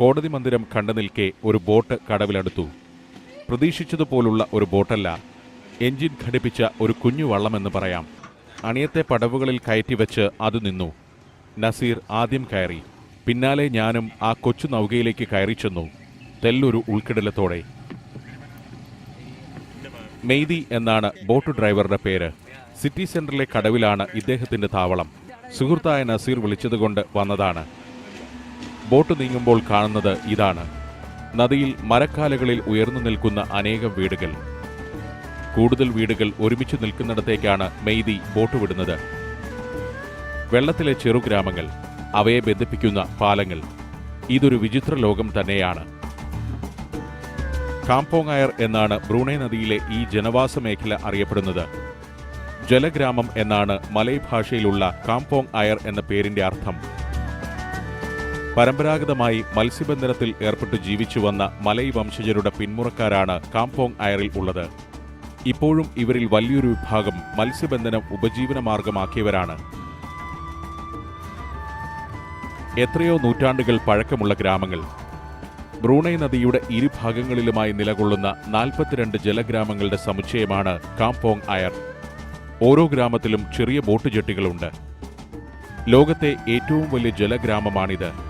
കോടതി മന്ദിരം കണ്ടു നിൽക്കെ ഒരു ബോട്ട് കടവിലടുത്തു. പ്രതീക്ഷിച്ചതുപോലുള്ള ഒരു ബോട്ടല്ല എഞ്ചിൻ ഘടിപ്പിച്ച ഒരു കുഞ്ഞു വള്ളമെന്ന് പറയാം. അണിയത്തെ പടവുകളിൽ കയറ്റിവെച്ച് അത് നിന്നു. നസീർ ആദ്യം കയറി. പിന്നാലെ ഞാനും ആ കൊച്ചു നൗകയിലേക്ക് കയറി ചെന്നു. തെല്ലൊരു ഉൾക്കിടലത്തോടെ. മെയ്തി എന്നാണ് ബോട്ട് ഡ്രൈവറുടെ പേര്. സിറ്റി സെന്ററിലെ കടവിലാണ് ഇദ്ദേഹത്തിന്റെ താവളം. സുഹൃത്തായ നസീർ വിളിച്ചതുകൊണ്ട് വന്നതാണ്. ബോട്ട് നീങ്ങുമ്പോൾ കാണുന്നത് ഇതാണ്. നദിയിൽ മരക്കാലകളിൽ ഉയർന്നു നിൽക്കുന്ന അനേകം വീടുകൾ. കൂടുതൽ വീടുകൾ ഒരുമിച്ച് നിൽക്കുന്നിടത്തേക്കാണ് മെയ്തി ബോട്ട് വിടുന്നത്. വെള്ളത്തിലെ ചെറുഗ്രാമങ്ങൾ അവയെ ബന്ധിപ്പിക്കുന്ന പാലങ്ങൾ. ഇതൊരു വിചിത്ര ലോകം തന്നെയാണ്. കാംപോങ് അയർ എന്നാണ് ബ്രൂണൈ നദിയിലെ ഈ ജനവാസ മേഖല അറിയപ്പെടുന്നത്. ജലഗ്രാമം എന്നാണ് മലയ് ഭാഷയിലുള്ള കാംപോങ് അയർ എന്ന പേരിന്റെ അർത്ഥം. പരമ്പരാഗതമായി മത്സ്യബന്ധനത്തിൽ ഏർപ്പെട്ടു ജീവിച്ചു വന്ന മലയ് വംശജരുടെ പിന്മുറക്കാരാണ് കാംപോങ് അയറിൽ ഉള്ളത്. ഇപ്പോഴും ഇവരിൽ വലിയൊരു വിഭാഗം മത്സ്യബന്ധനം ഉപജീവന മാർഗമാക്കിയവരാണ്. എത്രയോ നൂറ്റാണ്ടുകൾ പഴക്കമുള്ള ഗ്രാമങ്ങൾ. ബ്രൂണൈ നദിയുടെ ഇരുഭാഗങ്ങളിലുമായി നിലകൊള്ളുന്ന നാൽപ്പത്തിരണ്ട് ജലഗ്രാമങ്ങളുടെ സമുച്ചയമാണ് കാംപോങ് അയർ. ഓരോ ഗ്രാമത്തിലും ചെറിയ ബോട്ട് ജെട്ടികളുണ്ട് ലോകത്തെ ഏറ്റവും വലിയ ജലഗ്രാമമാണിത്.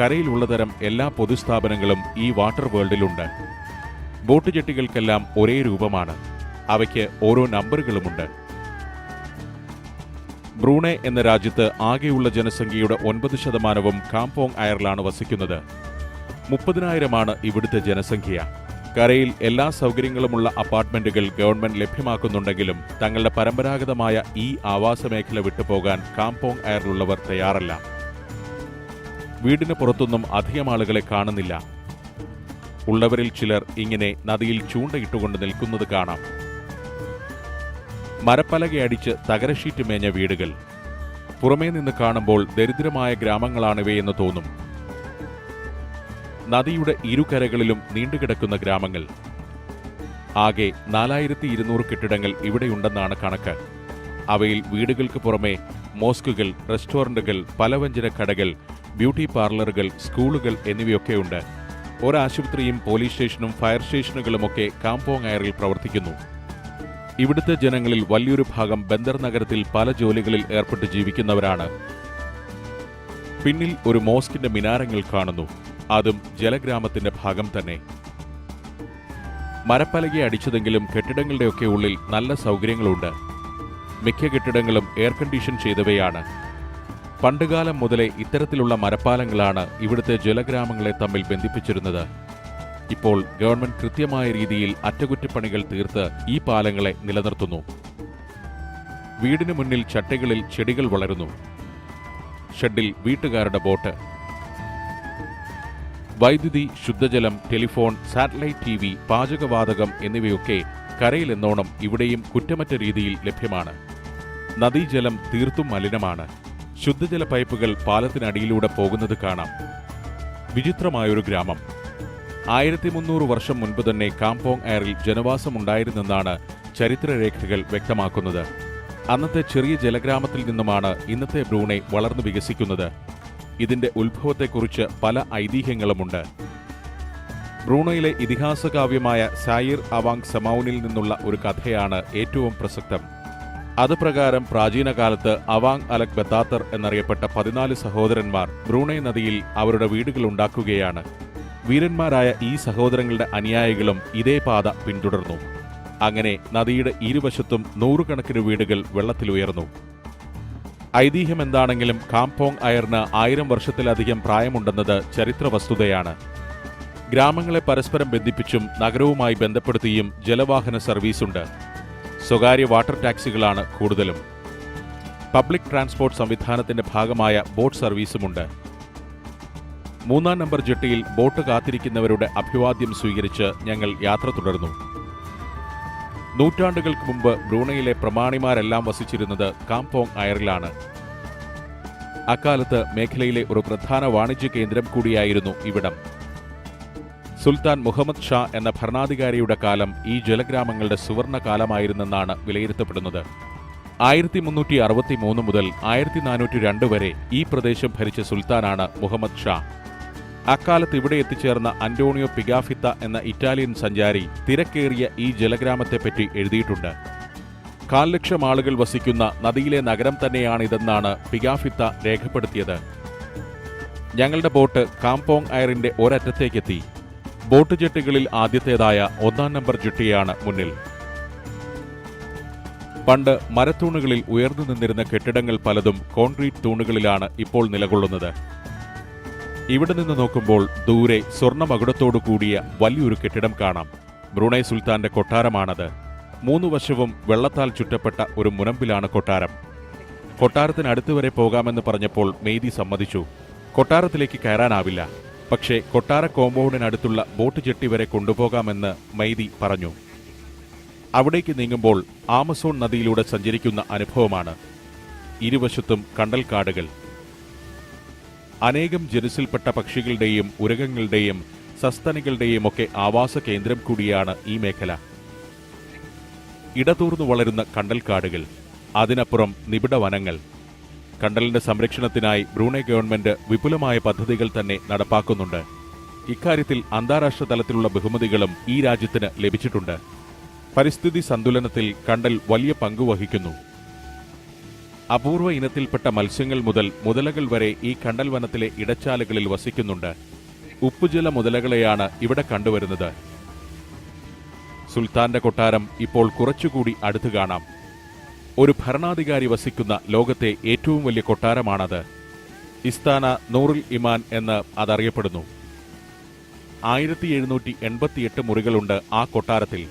കരയിലുള്ള തരം എല്ലാ പൊതുസ്ഥാപനങ്ങളും ഈ വാട്ടർ വേൾഡിലുണ്ട്. ബോട്ട് ജെട്ടികൾക്കെല്ലാം ഒരേ രൂപമാണ്. അവയ്ക്ക് ഓരോ നമ്പറുകളുമുണ്ട്. ബ്രൂണെ എന്ന രാജ്യത്ത് ആകെയുള്ള ജനസംഖ്യയുടെ ഒൻപത് ശതമാനവും കാംപോങ് അയറിലാണ് വസിക്കുന്നത്. മുപ്പതിനായിരമാണ് ഇവിടുത്തെ ജനസംഖ്യ. കരയിൽ എല്ലാ സൗകര്യങ്ങളുമുള്ള അപ്പാർട്ട്മെന്റുകൾ ഗവൺമെന്റ് ലഭ്യമാക്കുന്നുണ്ടെങ്കിലും തങ്ങളുടെ പരമ്പരാഗതമായ ഈ ആവാസ മേഖല വിട്ടുപോകാൻ കാംപോങ് അയറിലുള്ളവർ തയ്യാറല്ല. വീടിന് പുറത്തൊന്നും അധികം ആളുകളെ കാണുന്നില്ല. ഉള്ളവരിൽ ചിലർ ഇങ്ങനെ നദിയിൽ ചൂണ്ടയിട്ടുകൊണ്ട് നിൽക്കുന്നത് കാണാം. മരപ്പലകയടിച്ച് തകരഷീറ്റ് മേഞ്ഞ വീടുകൾ. പുറമേ നിന്ന് കാണുമ്പോൾ ദരിദ്രമായ ഗ്രാമങ്ങളാണിവയെന്ന് തോന്നും. നദിയുടെ ഇരുകരകളിലും നീണ്ടുകിടക്കുന്ന ഗ്രാമങ്ങൾ. ആകെ നാലായിരത്തി ഇരുന്നൂറ് കെട്ടിടങ്ങൾ ഇവിടെയുണ്ടെന്നാണ് കണക്ക്. അവയിൽ വീടുകൾക്ക് പുറമെ മോസ്കുകൾ റെസ്റ്റോറന്റുകൾ പലവ്യഞ്ജന കടകൾ ബ്യൂട്ടി പാർലറുകൾ സ്കൂളുകൾ എന്നിവയൊക്കെയുണ്ട്. ഒരാശുപത്രിയും പോലീസ് സ്റ്റേഷനും ഫയർ സ്റ്റേഷനുകളുമൊക്കെ കാംപോങ് അയറിൽ പ്രവർത്തിക്കുന്നു. ഇവിടുത്തെ ജനങ്ങളിൽ വലിയൊരു ഭാഗം ബന്ദർ നഗരത്തിൽ പല ജോലികളിൽ ഏർപ്പെട്ട് ജീവിക്കുന്നവരാണ്. പിന്നിൽ ഒരു മോസ്കിന്റെ മിനാരങ്ങൾ കാണുന്നു. അതും ജലഗ്രാമത്തിന്റെ ഭാഗം തന്നെ. മരപ്പലകെ അടിച്ചതെങ്കിലും കെട്ടിടങ്ങളുടെയൊക്കെ ഉള്ളിൽ നല്ല സൗകര്യങ്ങളുണ്ട്. മിക്ക കെട്ടിടങ്ങളും എയർ കണ്ടീഷൻ ചെയ്തവയാണ്. പണ്ടുകാലം മുതലേ ഇത്തരത്തിലുള്ള മരപ്പാലങ്ങളാണ് ഇവിടുത്തെ ജലഗ്രാമങ്ങളെ തമ്മിൽ ബന്ധിപ്പിച്ചിരുന്നത്. ഇപ്പോൾ ഗവൺമെന്റ് കൃത്യമായ രീതിയിൽ അറ്റകുറ്റപ്പണികൾ തീർത്ത് ഈ പാലങ്ങളെ നിലനിർത്തുന്നു. വീടിനു മുന്നിൽ ചട്ടികളിൽ ചെടികൾ വളരുന്നു. ഷെഡിൽ വീട്ടുകാരുടെ ബോട്ട്. വൈദ്യുതി ശുദ്ധജലം ടെലിഫോൺ സാറ്റലൈറ്റ് ടി വി പാചകവാതകം എന്നിവയൊക്കെ കരയിലെന്നോണം ഇവിടെയും കുറ്റമറ്റ രീതിയിൽ ലഭ്യമാണ്. നദീജലം തീർത്തും മലിനമാണ്. ശുദ്ധജല പൈപ്പുകൾ പാലത്തിനടിയിലൂടെ പോകുന്നത് കാണാം. വിചിത്രമായൊരു ഗ്രാമം. ആയിരത്തി മുന്നൂറ് വർഷം മുൻപ് തന്നെ കാംപോങ് എയറിൽ ജനവാസമുണ്ടായിരുന്നെന്നാണ് ചരിത്രരേഖകൾ വ്യക്തമാക്കുന്നത്. അന്നത്തെ ചെറിയ ജലഗ്രാമത്തിൽ നിന്നുമാണ് ഇന്നത്തെ ബ്രൂണൈ വളർന്നു വികസിക്കുന്നത്. ഇതിന്റെ ഉത്ഭവത്തെക്കുറിച്ച് പല ഐതിഹ്യങ്ങളുമുണ്ട്. ബ്രൂണയിലെ ഇതിഹാസകാവ്യമായ സായിർ അവാങ് സമൌനിൽ നിന്നുള്ള ഒരു കഥയാണ് ഏറ്റവും പ്രസക്തം. അത് പ്രകാരം പ്രാചീന കാലത്ത് അവാങ് അലക് ബത്താത്തർ എന്നറിയപ്പെട്ട പതിനാല് സഹോദരന്മാർ ബ്രൂണൈ നദിയിൽ അവരുടെ വീടുകൾ ഉണ്ടാക്കുകയാണ്. വീരന്മാരായ ഈ സഹോദരങ്ങളുടെ അനുയായികളും ഇതേ പാത പിന്തുടർന്നു. അങ്ങനെ നദിയുടെ ഇരുവശത്തും നൂറുകണക്കിന് വീടുകൾ വെള്ളത്തിലുയർന്നു ഐതിഹ്യം എന്താണെങ്കിലും കാംപോങ് അയറിന് ആയിരം വർഷത്തിലധികം പ്രായമുണ്ടെന്നത് ചരിത്ര വസ്തുതയാണ് ഗ്രാമങ്ങളെ പരസ്പരം ബന്ധിപ്പിച്ചും നഗരവുമായി ബന്ധപ്പെടുത്തിയും ജലവാഹന സർവീസുണ്ട്. സ്വകാര്യ വാട്ടർ ടാക്സികളാണ് കൂടുതലും. പബ്ലിക് ട്രാൻസ്പോർട്ട് സംവിധാനത്തിന്റെ ഭാഗമായ ബോട്ട് സർവീസുമുണ്ട്. മൂന്നാം നമ്പർ ജെട്ടിയിൽ ബോട്ട് കാത്തിരിക്കുന്നവരുടെ അഭിവാദ്യം സ്വീകരിച്ച് ഞങ്ങൾ യാത്ര തുടർന്നു. നൂറ്റാണ്ടുകൾക്ക് മുമ്പ് ബ്രൂണയിലെ പ്രമാണിമാരെല്ലാം വസിച്ചിരുന്നത് കാംപോങ് അയറിലാണ്. അക്കാലത്ത് മേഖലയിലെ ഒരു പ്രധാന വാണിജ്യ കേന്ദ്രം കൂടിയായിരുന്നു ഇവിടം. സുൽത്താൻ മുഹമ്മദ് ഷാ എന്ന ഭരണാധികാരിയുടെ കാലം ഈ ജലഗ്രാമങ്ങളുടെ സുവർണ കാലമായിരുന്നെന്നാണ് വിലയിരുത്തപ്പെടുന്നത്. ആയിരത്തി മുന്നൂറ്റി അറുപത്തി മൂന്ന് മുതൽ ആയിരത്തി നാനൂറ്റി രണ്ട് വരെ ഈ പ്രദേശം ഭരിച്ച സുൽത്താനാണ് മുഹമ്മദ് ഷാ. അക്കാലത്ത് ഇവിടെ എത്തിച്ചേർന്ന അന്റോണിയോ പിഗാഫിത്ത എന്ന ഇറ്റാലിയൻ സഞ്ചാരി തിരക്കേറിയ ഈ ജലഗ്രാമത്തെപ്പറ്റി എഴുതിയിട്ടുണ്ട്. കാൽ ലക്ഷം ആളുകൾ വസിക്കുന്ന നദിയിലെ നഗരം തന്നെയാണിതെന്നാണ് പിഗാഫിത്ത രേഖപ്പെടുത്തിയത്. ഞങ്ങളുടെ ബോട്ട് കാംപോങ് അയറിന്റെ ഒരറ്റത്തേക്കെത്തി. ബോട്ട് ജെട്ടികളിൽ ആദ്യത്തേതായ ഒന്നാം നമ്പർ ജെട്ടിയാണ് മുന്നിൽ. പണ്ട് മരത്തൂണുകളിൽ ഉയർന്നു നിന്നിരുന്ന കെട്ടിടങ്ങൾ പലതും കോൺക്രീറ്റ് തൂണുകളിലാണ് ഇപ്പോൾ നിലകൊള്ളുന്നത്. ഇവിടെ നിന്ന് നോക്കുമ്പോൾ ദൂരെ സ്വർണമകുടത്തോടു കൂടിയ വലിയൊരു കെട്ടിടം കാണാം. ബ്രൂണൈ സുൽത്താന്റെ കൊട്ടാരമാണത്. മൂന്നു വശവും വെള്ളത്താൽ ചുറ്റപ്പെട്ട ഒരു മുനമ്പിലാണ് കൊട്ടാരം. കൊട്ടാരത്തിന് അടുത്തുവരെ പോകാമെന്ന് പറഞ്ഞപ്പോൾ മെയ്തി സമ്മതിച്ചു. കൊട്ടാരത്തിലേക്ക് കയറാനാവില്ല. പക്ഷേ കൊട്ടാര കോമ്പൗണ്ടിനടുത്തുള്ള ബോട്ട് ജെട്ടി വരെ കൊണ്ടുപോകാമെന്ന് മൈദി പറഞ്ഞു. അവിടേക്ക് നീങ്ങുമ്പോൾ ആമസോൺ നദിയിലൂടെ സഞ്ചരിക്കുന്ന അനുഭവമാണ്. ഇരുവശത്തും കണ്ടൽക്കാടുകൾ. അനേകം ജനുസിൽപ്പെട്ട പക്ഷികളുടെയും ഉരകങ്ങളുടെയും സസ്തനികളുടെയും ഒക്കെ ആവാസ കേന്ദ്രം കൂടിയാണ് ഈ മേഖല. ഇടതൂർന്നു വളരുന്ന കണ്ടൽക്കാടുകൾ അതിനപ്പുറം നിബിഡ വനങ്ങൾ. കണ്ടലിന്റെ സംരക്ഷണത്തിനായി ബ്രൂണൈ ഗവൺമെന്റ് വിപുലമായ പദ്ധതികൾ തന്നെ നടപ്പാക്കുന്നുണ്ട്. ഇക്കാര്യത്തിൽ അന്താരാഷ്ട്ര തലത്തിലുള്ള ബഹുമതികളും ഈ രാജ്യത്തിന് ലഭിച്ചിട്ടുണ്ട്. പരിസ്ഥിതി സന്തുലനത്തിൽ കണ്ടൽ വലിയ പങ്ക് വഹിക്കുന്നു. അപൂർവ ഇനത്തിൽപ്പെട്ട മത്സ്യങ്ങൾ മുതൽ മുതലകൾ വരെ ഈ കണ്ടൽ വനത്തിലെ ഇടച്ചാലുകളിൽ വസിക്കുന്നുണ്ട്. ഉപ്പുജല മുതലകളെയാണ് ഇവിടെ കണ്ടുവരുന്നത്. സുൽത്താന്റെ കൊട്ടാരം ഇപ്പോൾ കുറച്ചുകൂടി അടുത്തു കാണാം. ഒരു ഭരണാധികാരി വസിക്കുന്ന ലോകത്തെ ഏറ്റവും വലിയ കൊട്ടാരമാണത്. ഇസ്താന നൂറിൽ ഇമാൻ എന്ന് അതറിയപ്പെടുന്നു. ആയിരത്തി എഴുന്നൂറ്റി എൺപത്തിയെട്ട് മുറികളുണ്ട് ആ കൊട്ടാരത്തിൽ.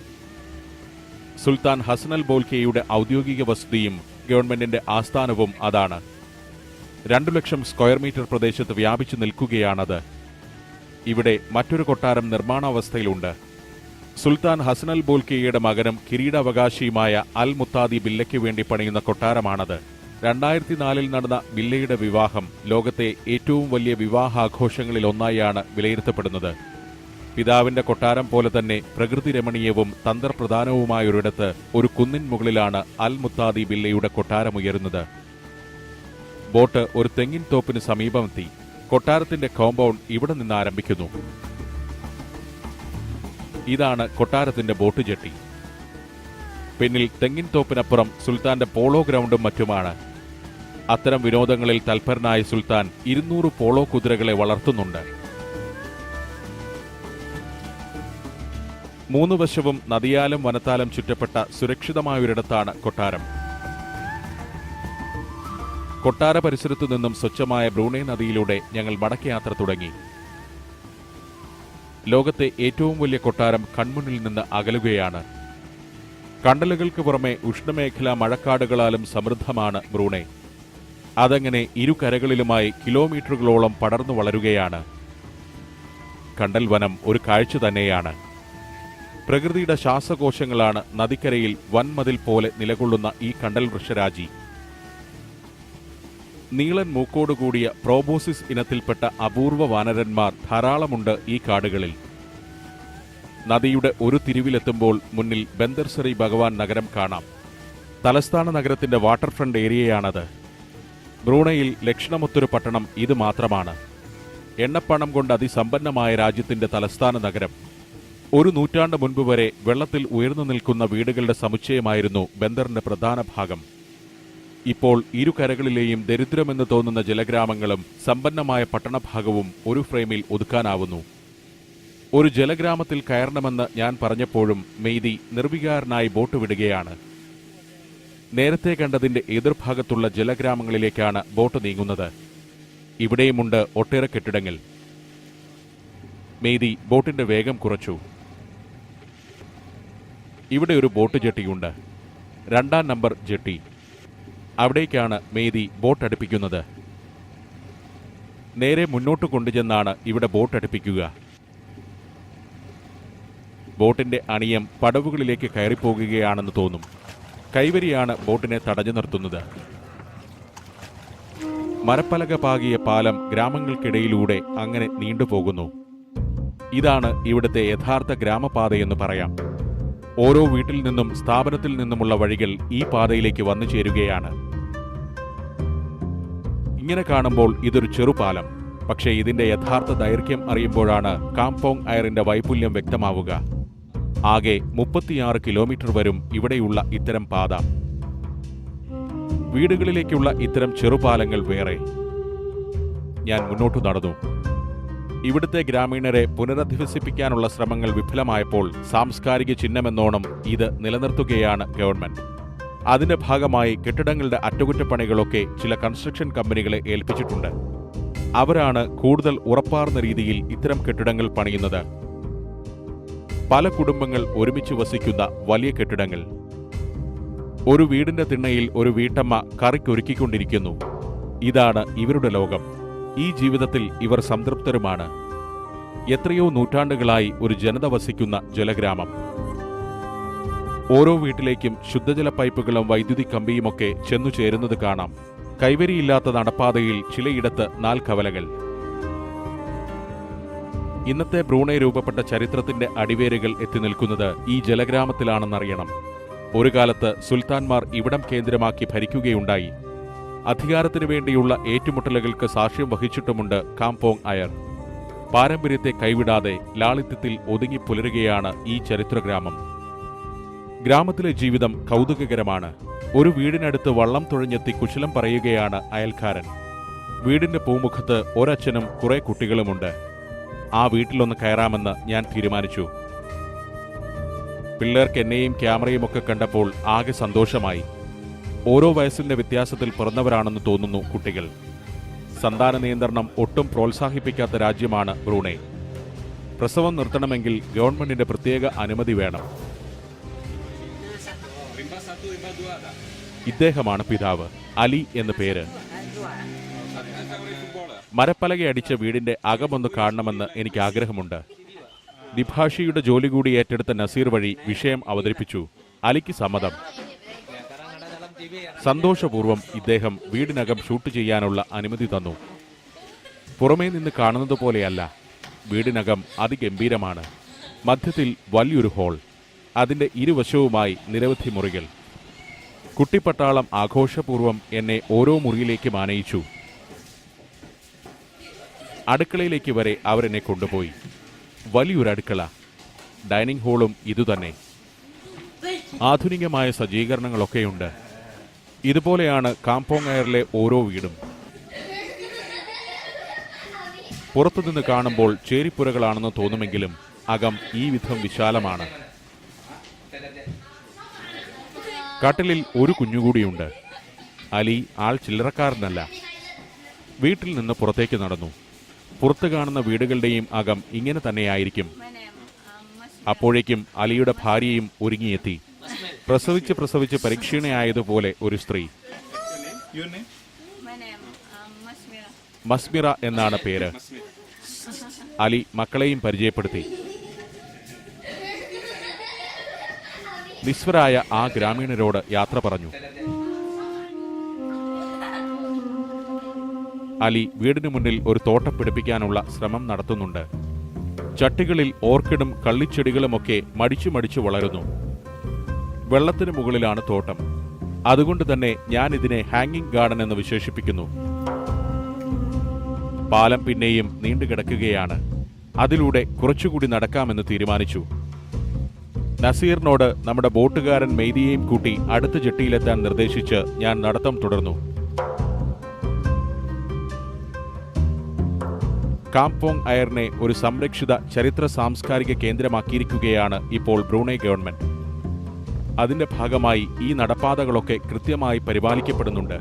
സുൽത്താൻ ഹസനൽ ബോൽക്കെയുടെ ഔദ്യോഗിക വസതിയും ഗവൺമെന്റിന്റെ ആസ്ഥാനവും അതാണ്. രണ്ടു ലക്ഷം സ്ക്വയർ മീറ്റർ പ്രദേശത്ത് വ്യാപിച്ചു നിൽക്കുകയാണത്. ഇവിടെ മറ്റൊരു കൊട്ടാരം നിർമ്മാണാവസ്ഥയിലുണ്ട്. സുൽത്താൻ ഹസനൽ ബോൽക്കിയയുടെ മകനും കിരീടാവകാശിയുമായ അൽ മുത്താദി ബില്ലയ്ക്ക് വേണ്ടി പണിയുന്ന കൊട്ടാരമാണത്. രണ്ടായിരത്തി നാലിൽ നടന്ന ബില്ലയുടെ വിവാഹം ലോകത്തെ ഏറ്റവും വലിയ വിവാഹാഘോഷങ്ങളിൽ ഒന്നായാണ് വിലയിരുത്തപ്പെടുന്നത്. പിതാവിന്റെ കൊട്ടാരം പോലെ തന്നെ പ്രകൃതി രമണീയവും തന്ത്രപ്രധാനവുമായൊരിടത്ത് ഒരു കുന്നിൻ മുകളിലാണ് അൽ മുത്താദി ബില്ലയുടെ കൊട്ടാരമുയരുന്നത് ബോട്ട് ഒരു തെങ്ങിൻ തോപ്പിന് സമീപമെത്തി. കൊട്ടാരത്തിന്റെ കോമ്പൗണ്ട് ഇവിടെ നിന്ന് ആരംഭിക്കുന്നു. ഇതാണ് കൊട്ടാരത്തിന്റെ ബോട്ട് ജെട്ടി. പിന്നിൽ തെങ്ങിൻ തോപ്പിനപ്പുറം സുൽത്താന്റെ പോളോ ഗ്രൗണ്ടും മറ്റുമാണ്. അത്തരം വിനോദങ്ങളിൽ തൽപരനായ സുൽത്താൻ ഇരുന്നൂറ് പോളോ കുതിരകളെ വളർത്തുന്നുണ്ട്. മൂന്ന് വശവും നദിയാലും വനത്താലും ചുറ്റപ്പെട്ട സുരക്ഷിതമായൊരിടത്താണ് കൊട്ടാരം. കൊട്ടാര പരിസരത്തു നിന്നും സ്വച്ഛമായ ബ്രൂണൈ നദിയിലൂടെ ഞങ്ങൾ മടക്കയാത്ര തുടങ്ങി. ലോകത്തെ ഏറ്റവും വലിയ കൊട്ടാരം കൺമുന്നിൽ നിന്ന് അകലുകയാണ്. കണ്ടലുകൾക്ക് പുറമെ ഉഷ്ണമേഖലാ മഴക്കാടുകളാലും സമൃദ്ധമാണ് ബ്രൂണൈ. അതങ്ങനെ ഇരു കരകളിലുമായി കിലോമീറ്ററുകളോളം പടർന്നു വളരുകയാണ്. കണ്ടൽ വനം ഒരു കാഴ്ച തന്നെയാണ്. പ്രകൃതിയുടെ ശ്വാസകോശങ്ങളാണ് നദിക്കരയിൽ വൻമതിൽ പോലെ നിലകൊള്ളുന്ന ഈ കണ്ടൽ വൃക്ഷരാജി. നീളൻ മൂക്കോടുകൂടിയ പ്രോബോസിസ് ഇനത്തിൽപ്പെട്ട അപൂർവ വാനരന്മാർ ധാരാളമുണ്ട് ഈ കാടുകളിൽ. നദിയുടെ ഒരു തിരിവിലെത്തുമ്പോൾ മുന്നിൽ ബന്ദർസറി ഭഗവാൻ നഗരം കാണാം. തലസ്ഥാന നഗരത്തിന്റെ വാട്ടർ ഫ്രണ്ട് ഏരിയയാണത്. ബ്രൂണയിൽ ലക്ഷണമൊത്തൊരു പട്ടണം ഇത് മാത്രമാണ്. എണ്ണപ്പണം കൊണ്ട് അതിസമ്പന്നമായ രാജ്യത്തിന്റെ തലസ്ഥാന നഗരം. ഒരു നൂറ്റാണ്ട് മുൻപ് വരെ വെള്ളത്തിൽ ഉയർന്നു നിൽക്കുന്ന വീടുകളുടെ സമുച്ചയമായിരുന്നു ബന്ദറിന്റെ പ്രധാന ഭാഗം. ഇപ്പോൾ ഇരു കരകളിലെയും ദരിദ്രമെന്ന് തോന്നുന്ന ജലഗ്രാമങ്ങളും സമ്പന്നമായ പട്ടണഭാഗവും ഒരു ഫ്രെയിമിൽ ഒതുക്കാനാവുന്നു. ഒരു ജലഗ്രാമത്തിൽ കയറണമെന്ന് ഞാൻ പറഞ്ഞപ്പോഴും മെയ്തി നിർവികാരനായി ബോട്ട് വിടുകയാണ്. നേരത്തെ കണ്ടതിന്റെ എതിർഭാഗത്തുള്ള ജലഗ്രാമങ്ങളിലേക്കാണ് ബോട്ട് നീങ്ങുന്നത്. ഇവിടെയുമുണ്ട് ഒട്ടേറെ കെട്ടിടങ്ങൾ. മെയ്തി ബോട്ടിന്റെ വേഗം കുറച്ചു. ഇവിടെ ഒരു ബോട്ട് ജെട്ടിയുണ്ട്. രണ്ടാം നമ്പർ ജെട്ടി. അവിടേക്കാണ് മേതി ബോട്ട് അടുപ്പിക്കുന്നത്. നേരെ മുന്നോട്ട് കൊണ്ടുചെന്നാണ് ഇവിടെ ബോട്ട് അടുപ്പിക്കുക. ബോട്ടിന്റെ അണിയം പടവുകളിലേക്ക് കയറിപ്പോകുകയാണെന്ന് തോന്നും. കൈവരിയാണ് ബോട്ടിനെ തടഞ്ഞു നിർത്തുന്നത്. മരപ്പലക പാകിയ പാലം ഗ്രാമങ്ങൾക്കിടയിലൂടെ അങ്ങനെ നീണ്ടുപോകുന്നു. ഇതാണ് ഇവിടുത്തെ യഥാർത്ഥ ഗ്രാമപാതയെന്ന് പറയാം. ഓരോ വീട്ടിൽ നിന്നും സ്ഥാപനത്തിൽ നിന്നുമുള്ള വഴികൾ ഈ പാതയിലേക്ക് വന്നു ചേരുകയാണ്. ഇങ്ങനെ കാണുമ്പോൾ ഇതൊരു ചെറുപാലം. പക്ഷേ ഇതിന്റെ യഥാർത്ഥ ദൈർഘ്യം അറിയുമ്പോഴാണ് കാംപോങ് അയറിന്റെ വൈപുല്യം വ്യക്തമാവുക. ആകെ മുപ്പത്തിയാറ് കിലോമീറ്റർ വരും ഇവിടെയുള്ള ഇത്തരം പാത. വീടുകളിലേക്കുള്ള ഇത്തരം ചെറുപാലങ്ങൾ വേറെ. ഞാൻ മുന്നോട്ടു നടന്നു. ഇവിടുത്തെ ഗ്രാമീണരെ പുനരധിവസിപ്പിക്കാനുള്ള ശ്രമങ്ങൾ വിഫലമായപ്പോൾ സാംസ്കാരിക ചിഹ്നമെന്നോണം ഇത് നിലനിർത്തുകയാണ് ഗവൺമെന്റ്. അതിന്റെ ഭാഗമായി കെട്ടിടങ്ങളുടെ അറ്റകുറ്റപ്പണികളൊക്കെ ചില കൺസ്ട്രക്ഷൻ കമ്പനികളെ ഏൽപ്പിച്ചിട്ടുണ്ട്. അവരാണ് കൂടുതൽ ഉറപ്പാർന്ന രീതിയിൽ ഇത്തരം കെട്ടിടങ്ങൾ പണിയുന്നത്. പല കുടുംബങ്ങൾ ഒരുമിച്ച് വസിക്കുന്ന വലിയ കെട്ടിടങ്ങൾ. ഒരു വീടിന്റെ തിണ്ണയിൽ ഒരു വീട്ടമ്മ കറിക്കൊരുക്കിക്കൊണ്ടിരിക്കുന്നു. ഇതാണ് ഇവരുടെ ലോകം. ഈ ജീവിതത്തിൽ ഇവർ സംതൃപ്തരുമാണ്. എത്രയോ നൂറ്റാണ്ടുകളായി ഒരു ജനത വസിക്കുന്ന ജലഗ്രാമം. ഓരോ വീട്ടിലേക്കും ശുദ്ധജല പൈപ്പുകളും വൈദ്യുതി കമ്പിയുമൊക്കെ ചെന്നു ചേരുന്നത് കാണാം. കൈവരിയില്ലാത്ത നടപ്പാതയിൽ ചിലയിടത്ത് നാൽക്കവലകൾ ഇന്നത്തെ ബ്രൂണൈ രൂപപ്പെട്ട ചരിത്രത്തിന്റെ അടിവേരുകൾ എത്തി നിൽക്കുന്നത് ഈ ജലഗ്രാമത്തിലാണെന്നറിയണം. ഒരു കാലത്ത് സുൽത്താൻമാർ ഇവിടം കേന്ദ്രമാക്കി ഭരിക്കുകയുണ്ടായി. അധികാരത്തിനു വേണ്ടിയുള്ള ഏറ്റുമുട്ടലുകൾക്ക് സാക്ഷ്യം വഹിച്ചിട്ടുമുണ്ട് കാംപോങ് അയർ. പാരമ്പര്യത്തെ കൈവിടാതെ ലാളിത്യത്തിൽ ഒതുങ്ങി പുലരുകയാണ് ഈ ചരിത്രഗ്രാമം. ഗ്രാമത്തിലെ ജീവിതം കൗതുകകരമാണ്. ഒരു വീടിനടുത്ത് വള്ളം തുഴഞ്ഞെത്തി കുശലം പറയുകയാണ് അയൽക്കാരൻ. വീടിന്റെ പൂമുഖത്ത് ഒരച്ഛനും കുറെ കുട്ടികളുമുണ്ട്. ആ വീട്ടിലൊന്ന് കയറാമെന്ന് ഞാൻ തീരുമാനിച്ചു. പിള്ളേർക്ക് എന്നെയും ക്യാമറയുമൊക്കെ കണ്ടപ്പോൾ ആകെ സന്തോഷമായി. ഓരോ വയസ്സിന്റെ വ്യത്യാസത്തിൽ പിറന്നവരാണെന്ന് തോന്നുന്നു കുട്ടികൾ. സന്താന നിയന്ത്രണം ഒട്ടും പ്രോത്സാഹിപ്പിക്കാത്ത രാജ്യമാണ് ബ്രൂണൈ. പ്രസവം നിർത്തണമെങ്കിൽ ഗവൺമെന്റിന്റെ പ്രത്യേക അനുമതി വേണം. ഇദ്ദേഹമാണ് പിതാവ് അലി എന്ന പേര്. മരപ്പലകയടിച്ച വീടിന്റെ അകമൊന്ന് കാണണമെന്ന് എനിക്ക് ആഗ്രഹമുണ്ട് ദിഭാഷിയുടെ ജോലി കൂടി ഏറ്റെടുത്ത നസീർ വഴി വിഷയം അവതരിപ്പിച്ചു. അലിക്ക് സമ്മതം. സന്തോഷപൂർവം ഇദ്ദേഹം വീടിനകം ഷൂട്ട് ചെയ്യാനുള്ള അനുമതി തന്നു. പുറമേ നിന്ന് കാണുന്നത് പോലെയല്ല വീടിനകം അതിഗംഭീരമാണ്. മധ്യത്തിൽ വലിയൊരു ഹോൾ അതിന്റെ ഇരുവശവുമായി നിരവധി മുറികൾ. കുട്ടിപ്പട്ടാളം ആഘോഷപൂർവം എന്നെ ഓരോ മുറിയിലേക്കും ആനയിച്ചു അടുക്കളയിലേക്ക് വരെ അവരെന്നെ കൊണ്ടുപോയി. വലിയൊരു അടുക്കള ഡൈനിങ് ഹാളും ഇതുതന്നെ. ആധുനികമായ സജ്ജീകരണങ്ങളൊക്കെയുണ്ട്. ഇതുപോലെയാണ് കാംപോങ് എയറിലെ ഓരോ വീടും. പുറത്തുനിന്ന് കാണുമ്പോൾ ചേരിപ്പുരകളാണെന്ന് തോന്നുമെങ്കിലും അകം ഈ വിധം വിശാലമാണ്. കട്ടിലിൽ ഒരു കുഞ്ഞുകൂടിയുണ്ട്. അലി ആൾ ചില്ലറക്കാരനല്ല. വീട്ടിൽ നിന്ന് പുറത്തേക്ക് നടന്നു. പുറത്ത് കാണുന്ന വീടുകളുടെയും അകം ഇങ്ങനെ തന്നെയായിരിക്കും. അപ്പോഴേക്കും അലിയുടെ ഭാര്യയും ഒരുങ്ങിയെത്തി. പ്രസവിച്ച് പ്രസവിച്ച് പരീക്ഷീണയായതുപോലെ ഒരു സ്ത്രീ. മസ്മിറ എന്നാണ് പേര്. അലി മക്കളെയും പരിചയപ്പെടുത്തി. നിസ്വരായ ആ ഗ്രാമീണരോട് യാത്ര പറഞ്ഞു. അലി വീടിനു മുന്നിൽ ഒരു തോട്ടം പിടിപ്പിക്കാനുള്ള ശ്രമം നടത്തുന്നുണ്ട്. ചട്ടികളിൽ ഓർക്കിഡും കള്ളിച്ചെടികളുമൊക്കെ മടിച്ചു മടിച്ചു വളരുന്നു. വെള്ളത്തിനു മുകളിലാണ് തോട്ടം. അതുകൊണ്ട് തന്നെ ഞാൻ ഇതിനെ ഹാങ്ങിങ് ഗാർഡൻ എന്ന് വിശേഷിപ്പിക്കുന്നു. പാലം പിന്നെയും നീണ്ടുകിടക്കുകയാണ് അതിലൂടെ കുറച്ചുകൂടി നടക്കാമെന്ന് തീരുമാനിച്ചു. നസീറിനോട് നമ്മുടെ ബോട്ടുകാരൻ മെയ്തിയെയും കൂട്ടി അടുത്ത ജെട്ടിയിലെത്താൻ നിർദ്ദേശിച്ച് ഞാൻ നടത്തം തുടർന്നു. കാംപോങ് അയറിനെ ഒരു സംരക്ഷിത ചരിത്ര സാംസ്കാരിക കേന്ദ്രമാക്കിയിരിക്കുകയാണ് ഇപ്പോൾ ബ്രൂണൈ ഗവൺമെന്റ്. അതിന്റെ ഭാഗമായി ഈ നടപ്പാതകളൊക്കെ കൃത്യമായി പരിപാലിക്കപ്പെടുന്നുണ്ട്.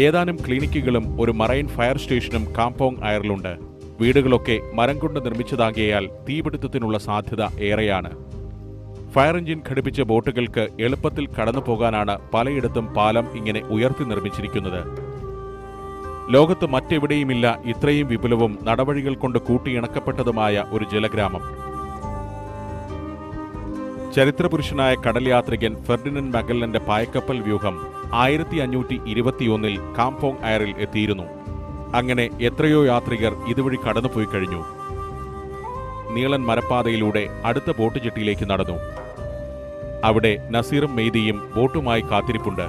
ഏതാനും ക്ലിനിക്കുകളും ഒരു മറൈൻ ഫയർ സ്റ്റേഷനും കാംപോങ് അയറിലുണ്ട്. വീടുകളൊക്കെ മരം കൊണ്ട് നിർമ്മിച്ചതാകിയാൽ തീപിടുത്തത്തിനുള്ള സാധ്യത ഏറെയാണ്. ഫയർ എഞ്ചിൻ ഘടിപ്പിച്ച ബോട്ടുകൾക്ക് എളുപ്പത്തിൽ കടന്നു പോകാനാണ് പലയിടത്തും പാലം ഇങ്ങനെ ഉയർത്തി നിർമ്മിച്ചിരിക്കുന്നത്. ലോകത്ത് മറ്റെവിടെയുമില്ല ഇത്രയും വിപുലവും നടവഴികൾ കൊണ്ട് കൂട്ടിയിണക്കപ്പെട്ടതുമായ ഒരു ജലഗ്രാമം. ചരിത്രപുരുഷനായ കടൽ യാത്രികൻ ഫെർഡിനൻ മഗല്ലന്റെ പായക്കപ്പൽ വ്യൂഹം ആയിരത്തി അഞ്ഞൂറ്റി ഇരുപത്തിയൊന്നിൽ കാംപോങ് അയറിൽ എത്തിയിരുന്നു. അങ്ങനെ എത്രയോ യാത്രികർ ഇതുവഴി കടന്നുപോയി കഴിഞ്ഞു. നീളൻ മരപ്പാതയിലൂടെ അടുത്ത ബോട്ട് ജെട്ടിയിലേക്ക് നടന്നു. അവിടെ നസീറും മെയ്തിയും ബോട്ടുമായി കാത്തിരിപ്പുണ്ട്.